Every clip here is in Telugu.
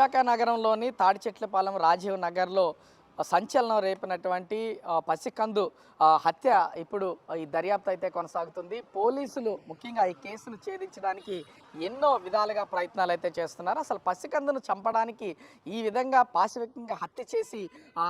విశాఖ నగరంలోని తాడిచెట్లపాలెం రాజీవ్ నగర్లో సంచలనం రేపినటువంటి పసికందు హత్య ఇప్పుడు ఈ దర్యాప్తు అయితే కొనసాగుతుంది. పోలీసులు ముఖ్యంగా ఈ కేసును ఛేదించడానికి ఎన్నో విధాలుగా ప్రయత్నాలు అయితే చేస్తున్నారు. అసలు పసికందును చంపడానికి ఈ విధంగా పాశవికంగా హత్య చేసి ఆ,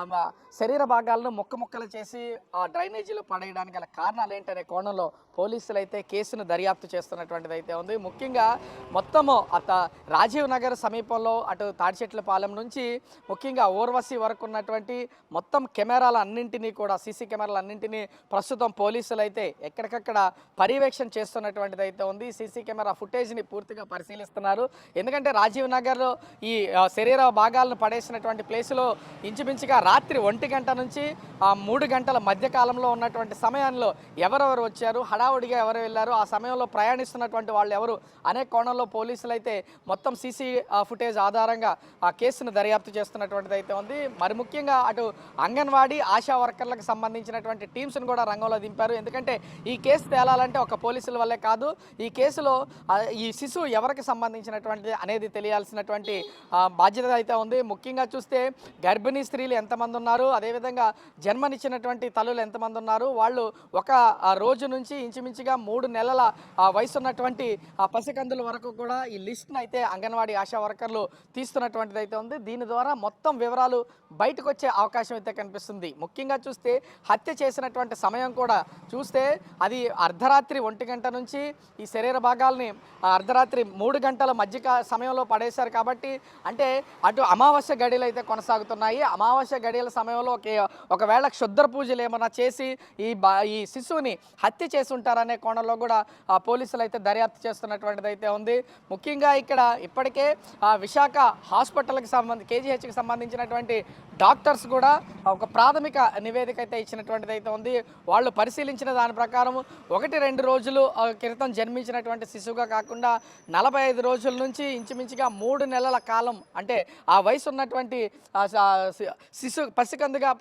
శరీర భాగాలను ముక్క ముక్కలు చేసి ఆ డ్రైనేజీలో పడేయడానికి గల కారణాలు ఏంటనే కోణంలో పోలీసులు అయితే కేసును దర్యాప్తు చేస్తున్నటువంటిది అయితే ఉంది. ముఖ్యంగా మొత్తము అత రాజీవ్ నగర్ సమీపంలో అటు తాడిచెట్లపాలెం నుంచి ముఖ్యంగా ఓర్వశి వరకు ఉన్నటువంటి మొత్తం కెమెరాల అన్నింటినీ కూడా సీసీ కెమెరాలు అన్నింటినీ ప్రస్తుతం పోలీసులు అయితే ఎక్కడికక్కడ పర్యవేక్షణ చేస్తున్నటువంటిది అయితే ఉంది. సీసీ కెమెరా ఫుటేజ్ని పూర్తిగా పరిశీలిస్తున్నారు. ఎందుకంటే రాజీవ్ నగర్లో ఈ శరీర భాగాలను పడేసినటువంటి ప్లేసులో ఇంచుమించుగా రాత్రి ఒంటి గంట నుంచి ఆ, మూడు గంటల మధ్య కాలంలో ఉన్నటువంటి సమయంలో ఎవరెవరు వచ్చారు హడావుడిగా ఎవరు వెళ్ళారు ఆ సమయంలో ప్రయాణిస్తున్నటువంటి వాళ్ళు ఎవరు అనే కోణంలో పోలీసులు అయితే మొత్తం సీసీ ఫుటేజ్ ఆధారంగా ఆ కేసును దర్యాప్తు చేస్తున్నటువంటిది అయితే ఉంది. మరి ముఖ్యంగా అటు అంగన్వాడీ ఆశా వర్కర్లకు సంబంధించినటువంటి టీమ్స్ని కూడా రంగంలో దింపారు. ఎందుకంటే ఈ కేసు తేలాలంటే ఒక పోలీసుల వల్లే కాదు. ఈ కేసులో ఈ శిశువు ఎవరికి సంబంధించినటువంటిది అనేది తెలియాల్సినటువంటి బాధ్యత అయితే ఉంది. ముఖ్యంగా చూస్తే గర్భిణీ స్త్రీలు ఎంతమంది ఉన్నారు అదేవిధంగా జన్మనిచ్చినటువంటి తల్లులు ఎంతమంది ఉన్నారు వాళ్ళు ఒక రోజు నుంచి ఇంచుమించుగా మూడు నెలల వయసు ఉన్నటువంటి పసికందుల వరకు కూడా ఈ లిస్ట్ని అయితే అంగన్వాడీ ఆశా వర్కర్లు తీస్తున్నటువంటిది అయితే ఉంది. దీని ద్వారా మొత్తం వివరాలు బయటకు వచ్చే అవకాశం అయితే కనిపిస్తుంది. ముఖ్యంగా చూస్తే హత్య చేసినటువంటి సమయం కూడా చూస్తే అది అర్ధరాత్రి ఒంటి గంట నుంచి ఈ శరీర భాగాల్ని అర్ధరాత్రి మూడు గంటల మధ్య సమయంలో పడేశారు కాబట్టి అంటే అటు అమావాస్య గడియలు అయితే కొనసాగుతున్నాయి. అమావాస్య గడియల సమయంలో ఒకవేళ క్షుద్ర పూజలు ఏమైనా చేసి ఈ బా ఈ శిశువుని హత్య చేసి ఉంటారనే కోణంలో కూడా ఆ పోలీసులు అయితే దర్యాప్తు చేస్తున్నటువంటిది అయితే ఉంది. ముఖ్యంగా ఇక్కడ ఇప్పటికే విశాఖ హాస్పిటల్కి సంబంధి కేజీహెచ్కి సంబంధించినటువంటి డాక్టర్స్ కూడా ఒక ప్రాథమిక నివేదిక అయితే ఇచ్చినటువంటిది అయితే ఉంది. వాళ్ళు పరిశీలించిన దాని ప్రకారం ఒకటి రెండు రోజులు ఆ, క్రితం జన్మించినటువంటి శిశువుగా కాకుండా నలభై ఐదు రోజుల నుంచి ఇంచుమించుగా మూడు నెలల కాలం అంటే ఆ వయసు ఉన్నటువంటి శిశు పసికందుగా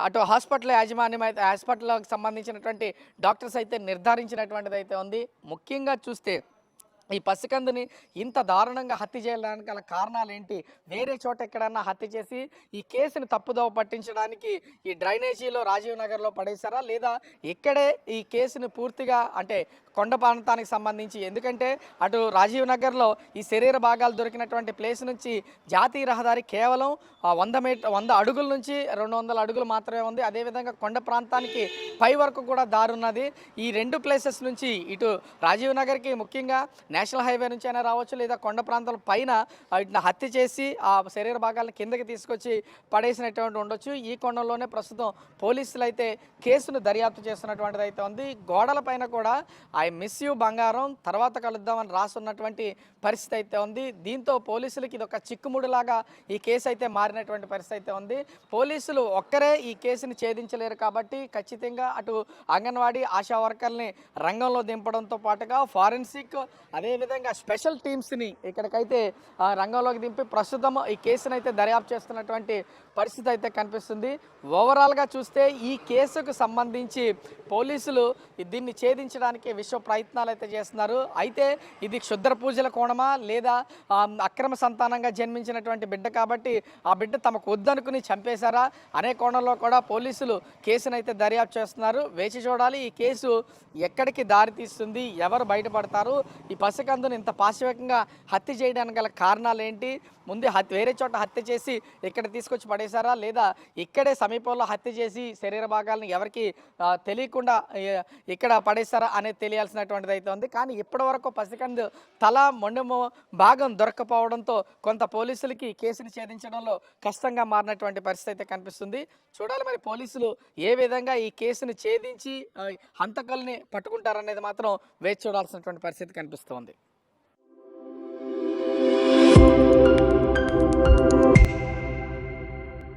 అటు హాస్పిటల్ యాజమాన్యం అయితే హాస్పిటల్కి సంబంధించినటువంటి డాక్టర్స్ అయితే నిర్ధారించినటువంటిది అయితే ఉంది. ముఖ్యంగా చూస్తే ఈ పసికందుని ఇంత దారుణంగా హత్య చేయడానికి గల కారణాలు ఏంటి వేరే చోట ఎక్కడన్నా హత్య చేసి ఈ కేసుని తప్పుదోవ పట్టించడానికి ఈ డ్రైనేజీలో రాజీవ్ నగర్లో పడేశారా? లేదా ఇక్కడే ఈ కేసుని పూర్తిగా అంటే కొండ ప్రాంతానికి సంబంధించి. ఎందుకంటే అటు రాజీవ్ నగర్లో ఈ శరీర భాగాలు దొరికినటువంటి ప్లేస్ నుంచి జాతీయ రహదారి కేవలం వంద మీటర్ వంద అడుగుల నుంచి రెండు వందల అడుగులు మాత్రమే ఉంది. అదేవిధంగా కొండ ప్రాంతానికి పై వరకు కూడా దారి ఉన్నది. ఈ రెండు ప్లేసెస్ నుంచి ఇటు రాజీవ్ నగర్కి ముఖ్యంగా నేషనల్ హైవే నుంచి అయినా రావచ్చు లేదా కొండ ప్రాంతాల పైన వీటిని హత్య చేసి ఆ శరీర భాగాలను కిందకి తీసుకొచ్చి పడేసినటువంటి ఉండొచ్చు. ఈ కొండలోనే ప్రస్తుతం పోలీసులు అయితే కేసును దర్యాప్తు చేస్తున్నటువంటిది అయితే ఉంది. గోడల పైన కూడా ఐ మిస్ యూ బంగారం. తర్వాత కలుద్దామని రాసున్నటువంటి పరిస్థితి అయితే ఉంది. దీంతో పోలీసులకి ఇది ఒక చిక్కుముడిలాగా ఈ కేసు అయితే మారినటువంటి పరిస్థితి అయితే ఉంది. పోలీసులు ఒక్కరే ఈ కేసుని ఛేదించలేరు కాబట్టి ఖచ్చితంగా అటు అంగన్వాడీ ఆశా వర్కర్ని రంగంలో దింపడంతో పాటుగా ఫారెన్సిక్ అదేవిధంగా స్పెషల్ టీమ్స్ని ఇక్కడికైతే రంగంలోకి దింపి ప్రస్తుతం ఈ కేసును అయితే దర్యాప్తు చేస్తున్నటువంటి పరిస్థితి అయితే కనిపిస్తుంది. ఓవరాల్గా చూస్తే ఈ కేసుకు సంబంధించి పోలీసులు దీన్ని ఛేదించడానికి విశ్వ ప్రయత్నాలు అయితే చేస్తున్నారు. అయితే ఇది క్షుద్ర పూజల కోణమా? లేదా అక్రమ సంతానంగా జన్మించినటువంటి బిడ్డ కాబట్టి ఆ బిడ్డ తమకు వద్దనుకుని చంపేశారా? అనే కోణంలో కూడా పోలీసులు కేసును అయితే దర్యాప్తు చేస్తున్నారు. వేచి చూడాలి. ఈ కేసు ఎక్కడికి దారి తీస్తుంది? ఎవరు బయటపడతారు? ఈ పసికందును ఇంత పాశవికంగా హత్య చేయడానికి గల కారణాలు ఏంటి ముందే హత్య వేరే చోట హత్య చేసి ఇక్కడ తీసుకొచ్చి పడేశారా? లేదా ఇక్కడే సమీపంలో హత్య చేసి శరీర భాగాలను ఎవరికి తెలియకుండా ఇక్కడ పడేశారా అనేది చేయాల్సినటువంటిది అయితే ఉంది. కానీ ఇప్పటివరకు పసికందు తల మొండెము భాగం దొరకకపోవడంతో కొంత పోలీసులకి కేసుని ఛేదించడంలో కష్టంగా మారినటువంటి పరిస్థితి అయితే కనిపిస్తుంది. చూడాలి మరి పోలీసులు ఏ విధంగా ఈ కేసుని ఛేదించి ఆ, హంతకుల్ని పట్టుకుంటారనేది మాత్రం వేచి చూడాల్సినటువంటి పరిస్థితి కనిపిస్తోంది.